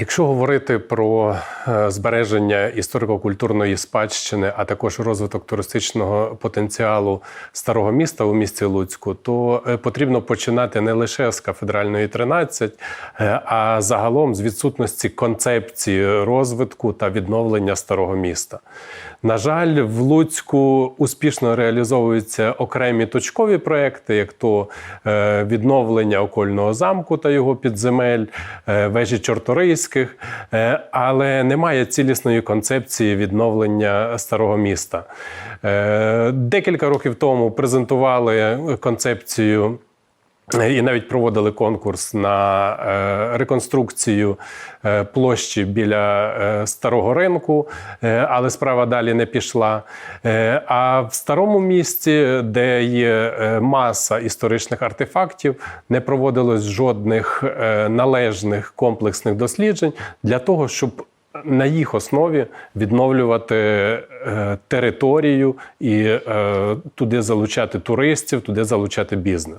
Якщо говорити про е, збереження історико-культурної спадщини, а також розвиток туристичного потенціалу старого міста у місті Луцьку, то е, потрібно починати не лише з кафедральної 13, е, а загалом з відсутності концепції розвитку та відновлення старого міста. На жаль, в Луцьку успішно реалізовуються окремі точкові проекти, як то відновлення окольного замку та його підземель, вежі Чорторийських, е, але немає цілісної концепції відновлення старого міста. Е, Декілька років тому презентували концепцію. І навіть проводили конкурс на е, реконструкцію е, площі біля е, старого ринку, але справа далі не пішла. А в старому місті, де є маса історичних артефактів, не проводилось жодних належних комплексних досліджень для того, щоб на їх основі відновлювати територію і туди залучати туристів, туди залучати бізнес.